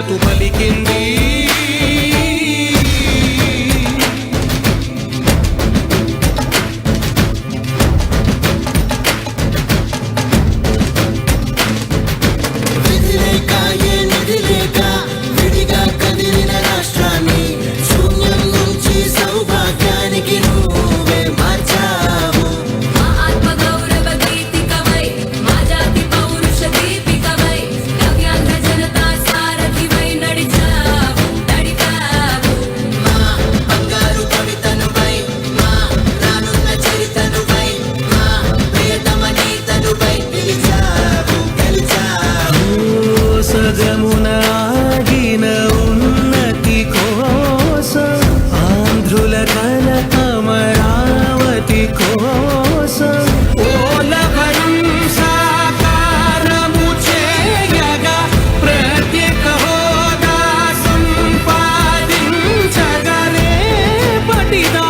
మద్దతు పలికింది 地道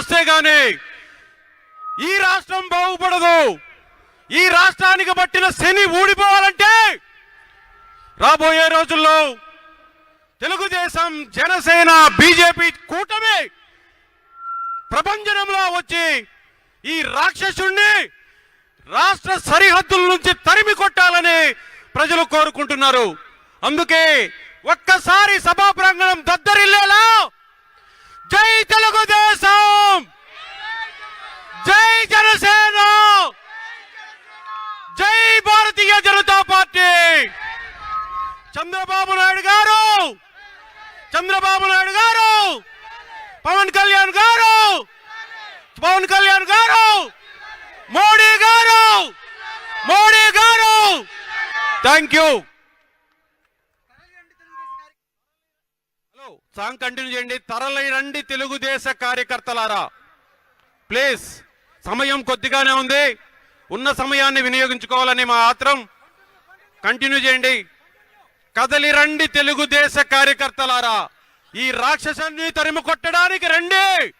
వస్తే గాని ఈ రాష్ట్రం బాగుపడదు. ఈ రాష్ట్రానికి పట్టిన శని ఊడిపోవాలంటే రాబోయే రోజుల్లో తెలుగుదేశం జనసేన బీజేపీ కూటమి ప్రపంచంలో వచ్చి ఈ రాక్షసుణ్ణి రాష్ట్ర సరిహద్దుల నుంచి తరిమి కొట్టాలని ప్రజలు కోరుకుంటున్నారు. అందుకే ఒక్కసారి సభా చంద్రబాబు నాయుడు గారు! చంద్రబాబు నాయుడు గారు! పవన్ కళ్యాణ్ గారు! పవన్ కళ్యాణ్ గారు! మోడీ గారు! మోడీ గారు! Thank you! Hello song continue చేయండి. తరలిరండి తెలుగుదేశ కార్యకర్తలారా. ప్లీజ్ సమయం కొద్దిగానే ఉంది. ఉన్న సమయాన్ని వినియోగించుకోవాలని మా ఆత్రం. కంటిన్యూ చేయండి. కదలి రండి తెలుగుదేశ కార్యకర్తలారా. ఈ రాక్షసాన్ని తరిమి కొట్టడానికి రండి.